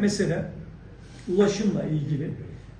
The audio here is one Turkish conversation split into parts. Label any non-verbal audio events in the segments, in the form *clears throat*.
mesele ulaşımla ilgili.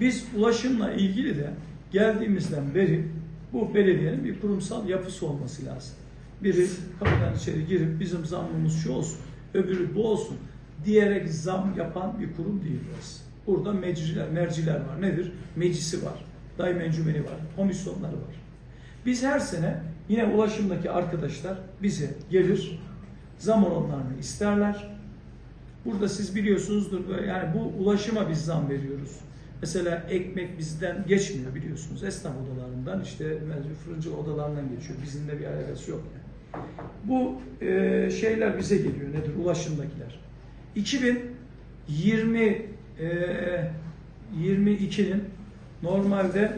Biz ulaşımla ilgili de geldiğimizden beri bu belediyenin bir kurumsal yapısı olması lazım. Biri kapıdan içeri girip bizim zammımız şu olsun, öbürü bu olsun diyerek zam yapan bir kurum değil burası. Burada mecliler, merciler var. Nedir? Meclisi var. Daim encümeni var. Komisyonları var. Biz her sene yine ulaşımdaki arkadaşlar bize gelir, zam oranlarını isterler. Burada siz biliyorsunuzdur yani bu ulaşıma biz zam veriyoruz. Mesela ekmek bizden geçmiyor biliyorsunuz. Esnaf odalarından işte fırıncı odalarından geçiyor. Bizimle bir alakası yok yani. Bu e, şeyler bize geliyor. Nedir? Ulaşımdakiler. 2020 e, 22'nin normalde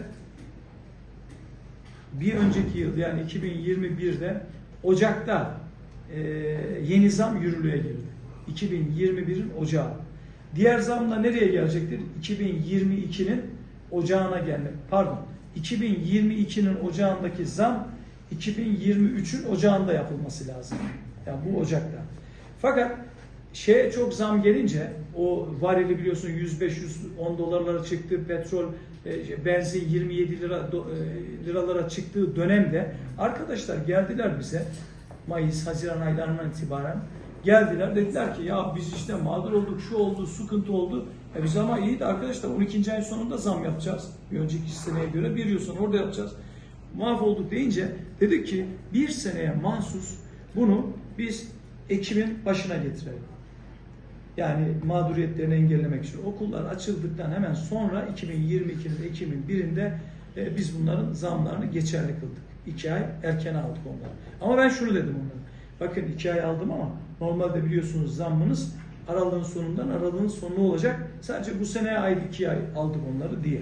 bir önceki yıl yani 2021'de Ocak'ta e, yeni zam yürürlüğe girdi. 2021'in Ocağı. Diğer zamla nereye gelecektir? 2022'nin Ocağına gelmek. Pardon. 2022'nin Ocağındaki zam 2023'ün Ocağında yapılması lazım. Yani bu Ocak'ta. Fakat şeye çok zam gelince o varili biliyorsun 105-110 dolarlara çıktı petrol e, benzin 27 lira e, liralara çıktığı dönemde arkadaşlar geldiler bize Mayıs Haziran aylarından itibaren geldiler dediler ki ya biz işte mağdur olduk şu oldu sıkıntı oldu e biz ama iyi de arkadaşlar 12. ayın sonunda zam yapacağız bir önceki seneye göre bir yıl sonra orada yapacağız mahvolduk deyince dedik ki bir seneye mahsus bunu biz Ekim'in başına getirelim. Yani mağduriyetlerini engellemek için okullar açıldıktan hemen sonra 2022'nin Ekim'in birinde e, biz bunların zamlarını geçerli kıldık. İki ay erken aldık onları. Ama ben şunu dedim onlara. Bakın iki ay aldım ama normalde biliyorsunuz zammınız aralığın sonundan aralığın sonu olacak. Sadece bu seneye ait iki ay aldık onları diye.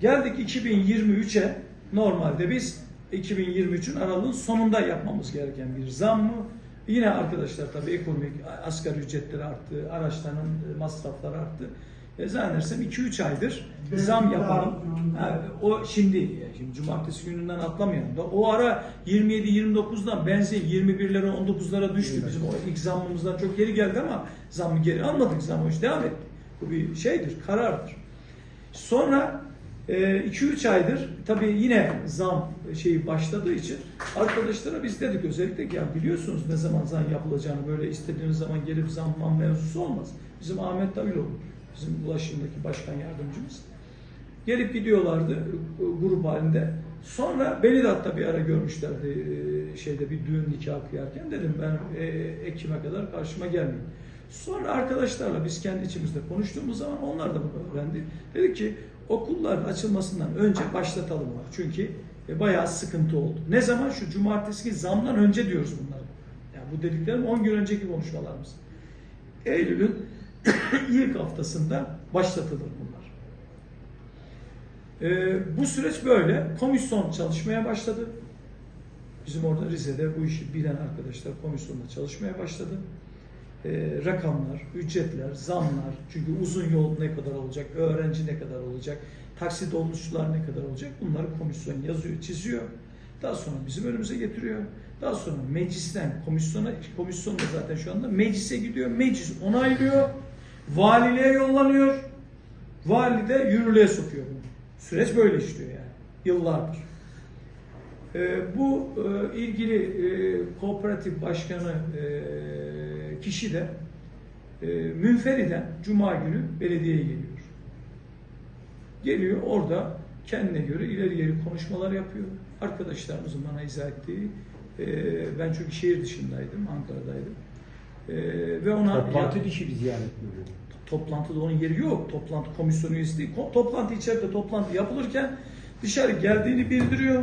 Geldik 2023'e normalde biz 2023'ün aralığın sonunda yapmamız gereken bir zam mı? Yine arkadaşlar tabii ekonomik asgari ücretleri arttı, araçların e, masrafları arttı. E, zannedersem 2-3 aydır zam yapalım. Ha, o şimdi, şimdi cumartesi gününden atlamayalım da o ara 27-29'dan benzin 21'lere 19'lara düştü. Bizim o ilk zammımızdan çok geri geldi ama zammı geri almadık zammı işte devam etti. Bu bir şeydir, karardır. Sonra 2-3 aydır tabii yine zam şeyi başladığı için arkadaşlara biz dedik özellikle ki ya biliyorsunuz ne zaman zam yapılacağını böyle istediğiniz zaman gelip zam mam mevzusu olmaz. Bizim Ahmet Daviloğlu, bizim ulaşımdaki başkan yardımcımız. Gelip gidiyorlardı grup halinde. Sonra hatta bir ara görmüşlerdi e, şeyde bir düğün nikah kıyarken dedim ben e, Ekim'e kadar karşıma gelmeyin. Sonra arkadaşlarla biz kendi içimizde konuştuğumuz zaman onlar da bunu öğrendi. Dedik ki okullar açılmasından önce başlatalım var. Çünkü e, bayağı sıkıntı oldu. Ne zaman? Şu cumartesi zamdan önce diyoruz bunları. Yani bu dediklerim 10 gün önceki konuşmalarımız. Eylül'ün ilk haftasında başlatılır bunlar. E, bu süreç böyle. Komisyon çalışmaya başladı. Bizim orada Rize'de bu işi bilen arkadaşlar komisyonda çalışmaya başladı. E, rakamlar, ücretler, zamlar, çünkü uzun yol ne kadar olacak, öğrenci ne kadar olacak, taksi dolmuşçular ne kadar olacak bunları komisyon yazıyor, çiziyor. Daha sonra bizim önümüze getiriyor. Daha sonra meclisten komisyona, komisyon da zaten şu anda meclise gidiyor. Meclis onaylıyor. Valiliğe yollanıyor. Vali de yürürlüğe sokuyor bunu. Süreç böyle işliyor yani. Yıllardır. Ee, bu e, ilgili e, kooperatif başkanı e, kişi de e, münferiden Cuma günü belediyeye geliyor. Geliyor orada kendine göre ileri geri konuşmalar yapıyor. Arkadaşlarımızın bana izah ettiği, e, ben çünkü şehir dışındaydım, Ankara'daydım. E, ve ona Toplantı dışı bir ziyaret oluyor? toplantıda onun yeri yok. Toplantı komisyonu üyesi değil. Toplantı içeride toplantı yapılırken dışarı geldiğini bildiriyor.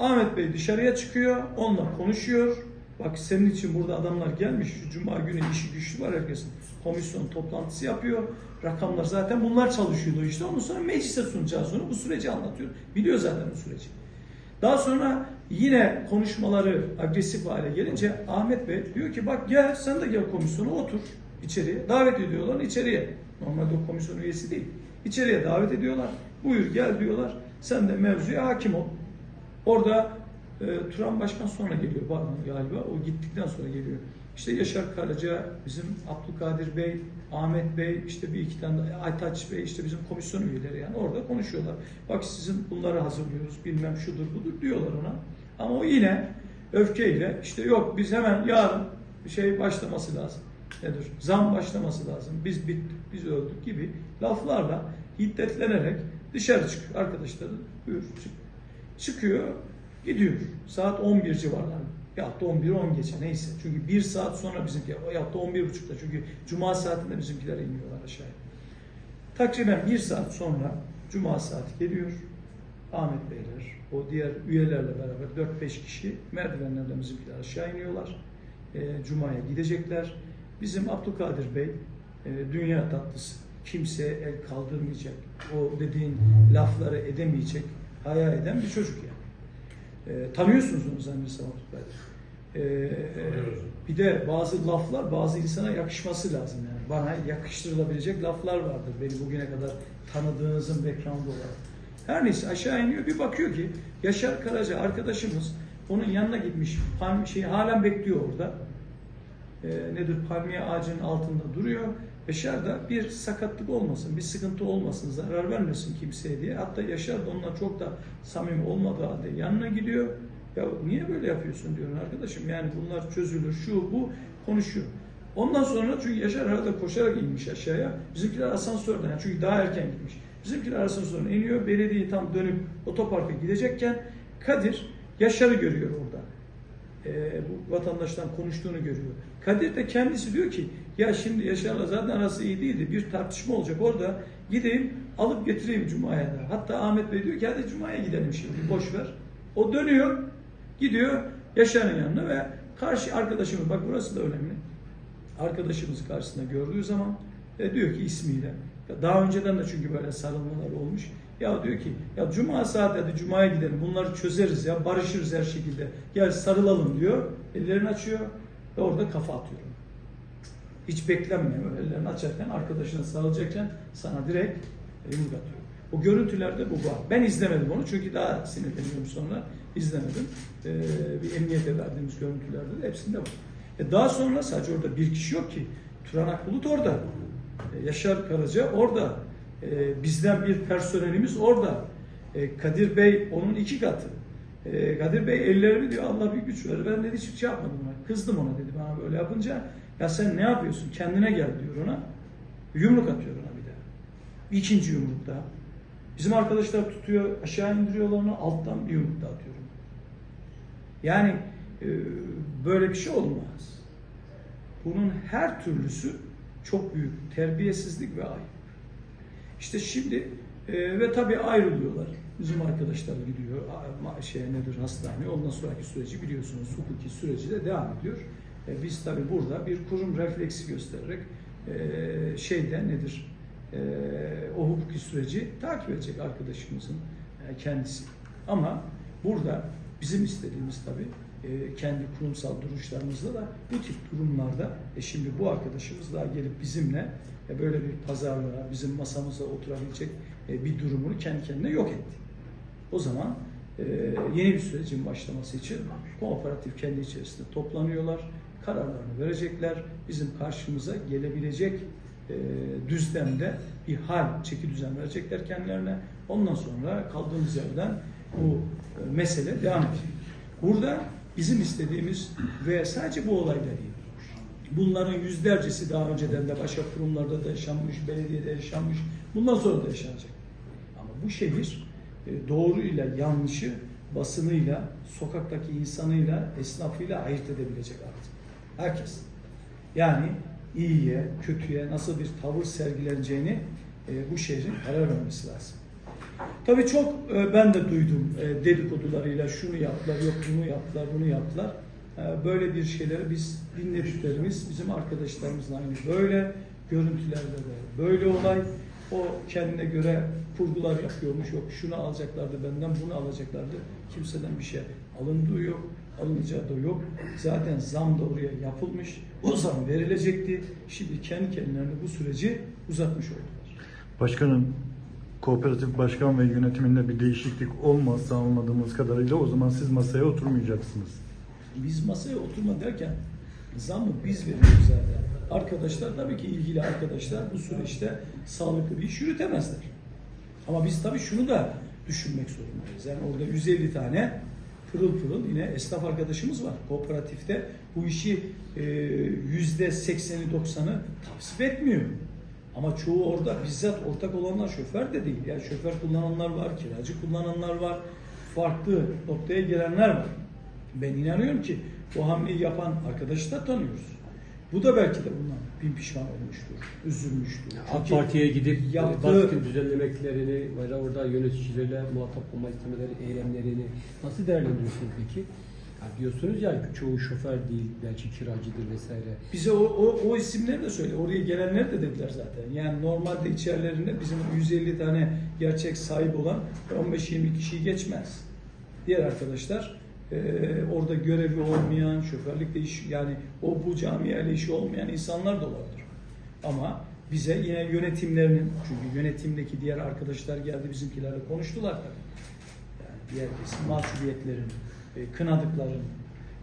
Ahmet Bey dışarıya çıkıyor. Onunla konuşuyor. Bak senin için burada adamlar gelmiş. Şu cuma günü işi güçlü var herkesin. Komisyon toplantısı yapıyor. Rakamlar zaten bunlar çalışıyordu işte. Ondan sonra meclise sunacağız onu. Bu süreci anlatıyor. Biliyor zaten bu süreci. Daha sonra yine konuşmaları agresif hale gelince Ahmet Bey diyor ki bak gel sen de gel komisyona otur içeriye. Davet ediyorlar içeriye. Normalde o komisyon üyesi değil. İçeriye davet ediyorlar. Buyur gel diyorlar. Sen de mevzuya hakim ol. Orada e, Turan Başkan sonra geliyor ba- galiba. O gittikten sonra geliyor. İşte Yaşar Karaca, bizim Abdülkadir Bey, Ahmet Bey, işte bir iki tane Aytaç Bey, işte bizim komisyon üyeleri yani orada konuşuyorlar. Bak sizin bunları hazırlıyoruz, bilmem şudur budur diyorlar ona. Ama o yine öfkeyle işte yok biz hemen yarın şey başlaması lazım. Nedir? Zam başlaması lazım. Biz bittik, biz öldük gibi laflarla hiddetlenerek dışarı çıkıyor. Arkadaşları buyur çık. Çıkıyor, gidiyor. Saat 11 civarlarında. Ya da 11 10 geçe neyse. Çünkü bir saat sonra bizimkiler, ya da 11 buçukta çünkü cuma saatinde bizimkiler iniyorlar aşağıya. Takriben bir saat sonra cuma saati geliyor. Ahmet Beyler, o diğer üyelerle beraber 4-5 kişi merdivenlerden bizimkiler aşağı iniyorlar. E, Cuma'ya gidecekler. Bizim Abdülkadir Bey e, dünya tatlısı. Kimseye el kaldırmayacak. O dediğin lafları edemeyecek. Hayal eden bir çocuk yani. E, tanıyorsunuz onu zannedersem Abdülkadir. E, bir de bazı laflar bazı insana yakışması lazım yani. Bana yakıştırılabilecek laflar vardır beni bugüne kadar tanıdığınızın background'u olarak. Her neyse aşağı iniyor bir bakıyor ki Yaşar Karaca arkadaşımız onun yanına gitmiş. Palm şey halen bekliyor orada. Ee, nedir palmiye ağacının altında duruyor. Yaşar da bir sakatlık olmasın, bir sıkıntı olmasın, zarar vermesin kimseye diye. Hatta Yaşar da onunla çok da samimi olmadığı halde yanına gidiyor. Ya niye böyle yapıyorsun diyor arkadaşım. Yani bunlar çözülür, şu bu konuşuyor. Ondan sonra çünkü Yaşar herhalde koşarak inmiş aşağıya. Bizimkiler asansörden yani çünkü daha erken gitmiş. Bizimkiler asansörden iniyor. Belediye tam dönüp otoparka gidecekken Kadir Yaşar'ı görüyor orada. Ee, bu vatandaştan konuştuğunu görüyor. Kadir de kendisi diyor ki ya şimdi Yaşar'la zaten arası iyi değildi. Bir tartışma olacak orada. Gideyim alıp getireyim Cuma'ya da. Hatta Ahmet Bey diyor ki hadi Cuma'ya gidelim şimdi boş ver. O dönüyor gidiyor Yaşar'ın yanına ve karşı arkadaşımız bak burası da önemli. Arkadaşımızı karşısında gördüğü zaman e, diyor ki ismiyle daha önceden de çünkü böyle sarılmalar olmuş. Ya diyor ki ya cuma saat hadi cumaya gidelim bunları çözeriz ya barışırız her şekilde. Gel sarılalım diyor. Ellerini açıyor ve orada kafa atıyor. Hiç beklenmiyor. Ellerini açarken arkadaşına sarılacakken sana direkt yumruk atıyor. O görüntülerde bu var. Ben izlemedim onu çünkü daha sinirleniyorum sonra izlemedim. Ee, bir emniyete verdiğimiz görüntülerde de hepsinde var. E daha sonra sadece orada bir kişi yok ki. Turan Akbulut orada. E, Yaşar Karaca orada. E, bizden bir personelimiz orada. E, Kadir Bey onun iki katı. Kadir Bey ellerimi diyor Allah bir güç verir. Ben dedi hiçbir şey yapmadım. Ben. Kızdım ona dedi bana böyle yapınca. Ya sen ne yapıyorsun? Kendine gel diyor ona. Yumruk atıyor ona bir daha. İkinci yumruk daha. Bizim arkadaşlar tutuyor, aşağı indiriyorlar onu, alttan bir yumruk atıyorum. Yani böyle bir şey olmaz. Bunun her türlüsü çok büyük terbiyesizlik ve ayıp. İşte şimdi e, ve tabii ayrılıyorlar. Bizim arkadaşlar gidiyor şey nedir hastane. Ondan sonraki süreci biliyorsunuz hukuki süreci de devam ediyor. E, biz tabii burada bir kurum refleksi göstererek e, şeyde nedir e, o hukuki süreci takip edecek arkadaşımızın e, kendisi. Ama burada bizim istediğimiz tabii kendi kurumsal duruşlarımızda da bu tip durumlarda e şimdi bu arkadaşımız daha gelip bizimle e, böyle bir pazarlığa, bizim masamıza oturabilecek e, bir durumunu kendi kendine yok etti. O zaman e, yeni bir sürecin başlaması için kooperatif kendi içerisinde toplanıyorlar, kararlarını verecekler, bizim karşımıza gelebilecek e, düzlemde bir hal, çeki düzen verecekler kendilerine. Ondan sonra kaldığımız yerden bu e, mesele devam edecek. Burada bizim istediğimiz ve sadece bu olayda değil. Bunların yüzlercesi daha önceden de başka kurumlarda da yaşanmış, belediyede yaşanmış, bundan sonra da yaşanacak. Ama bu şehir e, doğruyla yanlışı, basınıyla, sokaktaki insanıyla, esnafıyla ayırt edebilecek artık. Herkes. Yani iyiye, kötüye nasıl bir tavır sergileneceğini e, bu şehrin karar vermesi lazım. Tabii çok e, ben de duydum e, dedikodularıyla şunu yaptılar, yok bunu yaptılar, bunu yaptılar. E, böyle bir şeyleri biz dinlediklerimiz bizim arkadaşlarımızla aynı böyle görüntülerde de böyle olay. O kendine göre kurgular yapıyormuş. Yok şunu alacaklardı benden, bunu alacaklardı. Kimseden bir şey alındığı yok, alınacağı da yok. Zaten zam da oraya yapılmış. O zam verilecekti. Şimdi kendi kendilerine bu süreci uzatmış oldular. Başkanım, kooperatif başkan ve yönetiminde bir değişiklik olmazsa anladığımız kadarıyla o zaman siz masaya oturmayacaksınız. Biz masaya oturma derken Zammı biz veriyoruz zaten. Arkadaşlar tabii ki ilgili arkadaşlar bu süreçte sağlıklı bir iş yürütemezler. Ama biz tabii şunu da düşünmek zorundayız. Yani orada 150 tane pırıl pırıl yine esnaf arkadaşımız var. Kooperatifte bu işi e, yüzde 80'i 90'ı tasvip etmiyor. Ama çoğu orada bizzat ortak olanlar şoför de değil. Yani şoför kullananlar var, kiracı kullananlar var, farklı noktaya gelenler var. Ben inanıyorum ki bu hamleyi yapan arkadaşı da tanıyoruz. Bu da belki de bundan bin pişman olmuştur, üzülmüştür. AK Çünkü Parti'ye gidip yaptığı- baskın düzenlemeklerini veya orada yöneticilerle muhatap olma istemeleri, eylemlerini nasıl değerlendiriyorsunuz peki? Yani diyorsunuz ya çoğu şoför değil, belki kiracıdır vesaire. Bize o, o, o isimleri de söyle. Oraya gelenler de dediler zaten. Yani normalde içerilerinde bizim 150 tane gerçek sahip olan 15-20 kişiyi geçmez. Diğer arkadaşlar e, orada görevi olmayan, şoförlükle iş yani o bu camiayla işi olmayan insanlar da olabilir. Ama bize yine yönetimlerinin çünkü yönetimdeki diğer arkadaşlar geldi bizimkilerle konuştular tabii. Yani diğer kesim mahcubiyetlerin, e, kınadıkların,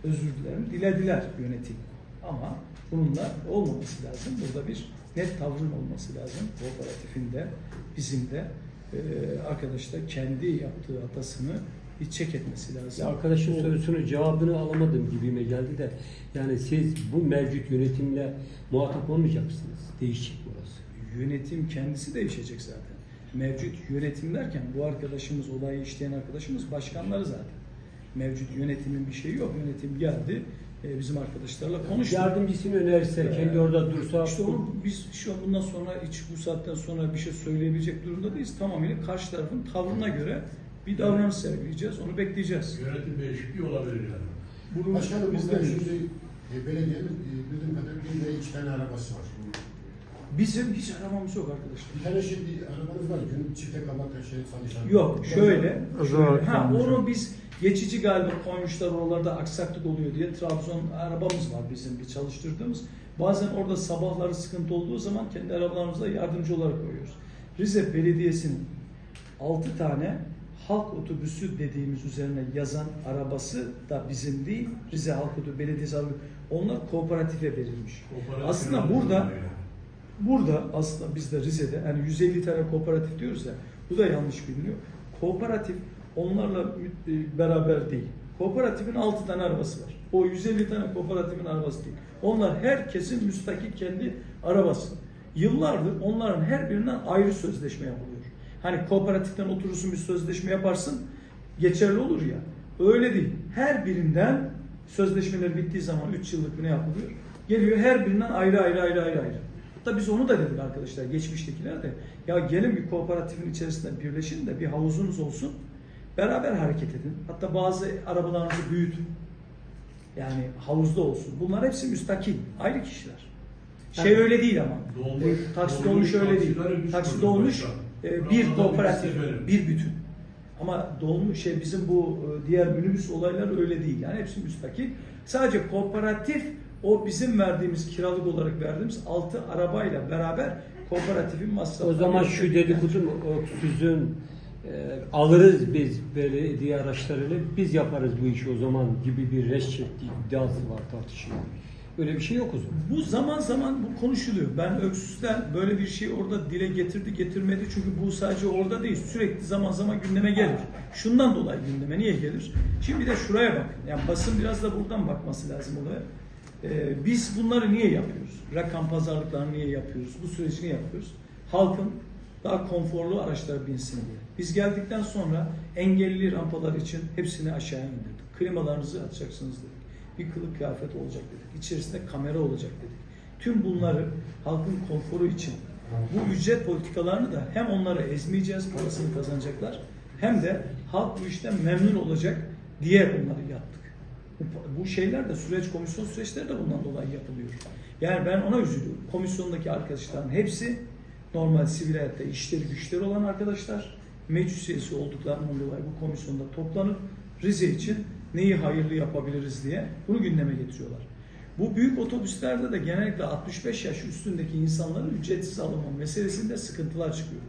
özür dilerim dilediler yönetim. Ama bununla olmaması lazım. Burada bir net tavrın olması lazım. Kooperatifin de bizim de e, arkadaşlar kendi yaptığı hatasını bir çek etmesi lazım. Ya arkadaşın Bu- sorusunun cevabını alamadım gibime geldi de yani siz bu mevcut yönetimle muhatap olmayacak mısınız? Değişik burası. Yönetim kendisi değişecek zaten. Mevcut yönetim derken bu arkadaşımız, olayı işleyen arkadaşımız başkanları zaten. Mevcut yönetimin bir şeyi yok. Yönetim geldi, e, bizim arkadaşlarla konuştu. Yardımcısını önerirse, kendi orada dursa İşte onu biz şu an bundan sonra hiç bu saatten sonra bir şey söyleyebilecek durumda değiliz. Tamamıyla karşı tarafın tavrına göre bir davranış sergileyeceğiz. Onu bekleyeceğiz. Yönetim değişikliği olabilir yani. Bunu Başkanım biz burada de- şimdi e, belediyenin e, bildiğim kadarıyla bir de iki tane arabası var. Bizim hiç aramamız yok arkadaşlar. Şey bir arabanız var. Günlük çifte kalmak şey çalışan. Yok şöyle. Şöyle. Ha, onu biz geçici galiba koymuşlar oralarda aksaklık oluyor diye Trabzon arabamız var bizim bir çalıştırdığımız. Bazen orada sabahları sıkıntı olduğu zaman kendi arabalarımıza yardımcı olarak koyuyoruz. Rize Belediyesi'nin 6 tane halk otobüsü dediğimiz üzerine yazan arabası da bizim değil. Rize Halk Otobüsü Belediyesi arabası. Onlar kooperatife verilmiş. Kooperatif Aslında burada. Burada aslında biz de Rize'de yani 150 tane kooperatif diyoruz ya bu da yanlış biliniyor. Kooperatif onlarla e, beraber değil. Kooperatifin 6 tane arabası var. O 150 tane kooperatifin arabası değil. Onlar herkesin müstakil kendi arabası. Yıllardır onların her birinden ayrı sözleşme yapılıyor. Hani kooperatiften oturursun bir sözleşme yaparsın geçerli olur ya. Öyle değil. Her birinden sözleşmeler bittiği zaman 3 yıllık ne yapılıyor? Geliyor her birinden ayrı ayrı ayrı ayrı ayrı. Hatta biz onu da dedik arkadaşlar geçmiştekiler de ya gelin bir kooperatifin içerisinde birleşin de bir havuzunuz olsun. Beraber hareket edin. Hatta bazı arabalarınızı büyütün. Yani havuzda olsun. Bunlar hepsi müstakil. Ayrı kişiler. Şey Evet. öyle değil ama. Dolmuş- E, taksi dolmuş dolmuş öyle değil. Taksi dolmuş e, bir kooperatif, bir bütün. Ama dolmuş şey bizim bu e, diğer minibüs olaylar öyle değil. Yani hepsi müstakil. Sadece kooperatif o bizim verdiğimiz kiralık olarak verdiğimiz altı arabayla beraber kooperatifin masrafı. O zaman şu dedikodun öksüzün e, alırız biz belediye araçlarını biz yaparız bu işi o zaman gibi bir reşit iddiası var tartışılıyor. Öyle bir şey yok o zaman. Bu zaman zaman bu konuşuluyor. Ben Öksüz'den böyle bir şey orada dile getirdi getirmedi. Çünkü bu sadece orada değil. Sürekli zaman zaman gündeme gelir. Şundan dolayı gündeme niye gelir? Şimdi bir de şuraya bakın. Yani basın biraz da buradan bakması lazım olaya. Ee, biz bunları niye yapıyoruz? Rakam pazarlıklarını niye yapıyoruz? Bu süreci niye yapıyoruz? Halkın daha konforlu araçlara binsin diye. Biz geldikten sonra engelli rampalar için hepsini aşağı indirdik. Klimalarınızı açacaksınız dedik. Bir kılık kıyafet olacak dedik. İçerisinde kamera olacak dedik. Tüm bunları halkın konforu için bu ücret politikalarını da hem onları ezmeyeceğiz, parasını kazanacaklar hem de halk bu işten memnun olacak diye bunları yaptık. Bu, şeyler de süreç, komisyon süreçleri de bundan dolayı yapılıyor. Yani ben ona üzülüyorum. Komisyondaki arkadaşların hepsi normal sivil hayatta işleri güçleri olan arkadaşlar meclis üyesi olduklarından dolayı bu komisyonda toplanıp Rize için neyi hayırlı yapabiliriz diye bunu gündeme getiriyorlar. Bu büyük otobüslerde de genellikle 65 yaş üstündeki insanların ücretsiz alınma meselesinde sıkıntılar çıkıyor.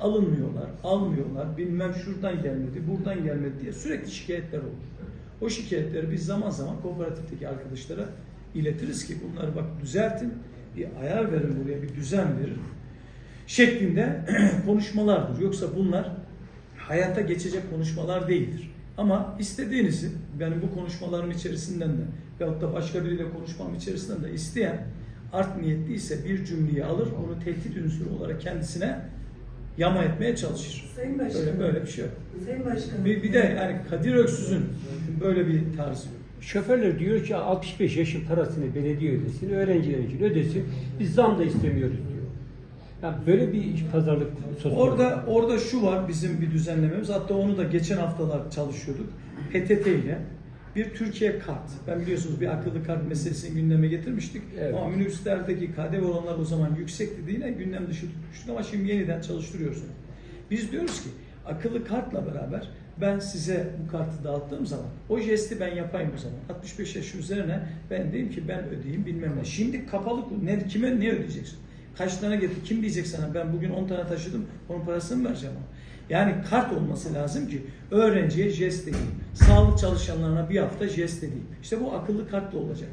Alınmıyorlar, almıyorlar, bilmem şuradan gelmedi, buradan gelmedi diye sürekli şikayetler oluyor. O şikayetleri biz zaman zaman kooperatifteki arkadaşlara iletiriz ki bunları bak düzeltin, bir ayar verin buraya, bir düzen verin şeklinde *clears throat* konuşmalardır. Yoksa bunlar hayata geçecek konuşmalar değildir. Ama istediğinizi, benim bu konuşmalarım içerisinden de veyahut da başka biriyle konuşmam içerisinden de isteyen art niyetliyse bir cümleyi alır, onu tehdit unsuru olarak kendisine yama etmeye çalışır. Sayın Başkanım. Böyle, böyle bir şey yok. Sayın Başkanım. Bir, bir de yani Kadir Öksüz'ün böyle bir tarzı yok. Şoförler diyor ki 65 yaşın parasını belediye ödesin, öğrenciler için ödesin. Biz zam da istemiyoruz diyor. Yani böyle bir pazarlık konusu. Orada orada şu var bizim bir düzenlememiz. Hatta onu da geçen haftalar çalışıyorduk. PTT ile bir Türkiye kart. Ben biliyorsunuz bir akıllı kart meselesini gündeme getirmiştik. Evet. Ama minibüslerdeki KDV oranlar o zaman yüksekti diye gündem dışı tutmuştuk ama şimdi yeniden çalıştırıyoruz. Biz diyoruz ki akıllı kartla beraber ben size bu kartı dağıttığım zaman o jesti ben yapayım o zaman. 65 yaş üzerine ben diyeyim ki ben ödeyeyim bilmem ne. Şimdi kapalı ne, kime ne ödeyeceksin? Kaç tane getir? Kim diyecek sana ben bugün 10 tane taşıdım onun parasını mı vereceğim ama. Yani kart olması lazım ki öğrenciye jest edeyim. Sağlık çalışanlarına bir hafta jest edeyim. İşte bu akıllı kart da olacak.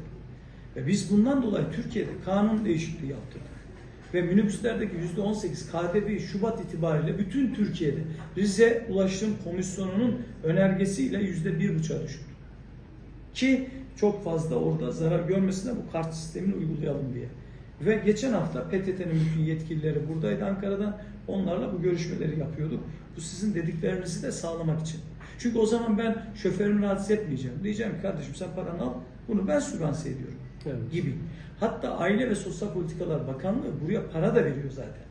Ve biz bundan dolayı Türkiye'de kanun değişikliği yaptırdık. Ve minibüslerdeki %18 KDV'yi Şubat itibariyle bütün Türkiye'de Rize Ulaşım Komisyonu'nun önergesiyle %1,5'a düşürdü. Ki çok fazla orada zarar görmesine bu kart sistemini uygulayalım diye. Ve geçen hafta PTT'nin bütün yetkilileri buradaydı Ankara'dan. Onlarla bu görüşmeleri yapıyorduk. Bu sizin dediklerinizi de sağlamak için. Çünkü o zaman ben şoförümü rahatsız etmeyeceğim. Diyeceğim ki kardeşim sen paranı al, bunu ben sübvanse ediyorum Evet. gibi. Hatta Aile ve Sosyal Politikalar Bakanlığı buraya para da veriyor zaten.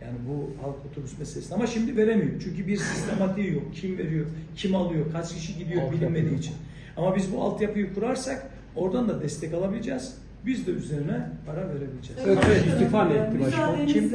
Yani bu halk otobüs meselesi. Ama şimdi veremiyor. Çünkü bir sistematiği yok. Kim veriyor, kim alıyor, kaç kişi gidiyor Altyapı bilinmediği yok. için. Ama biz bu altyapıyı kurarsak oradan da destek alabileceğiz. Biz de üzerine para verebileceğiz. Öte istifa mı etti başkan? Bir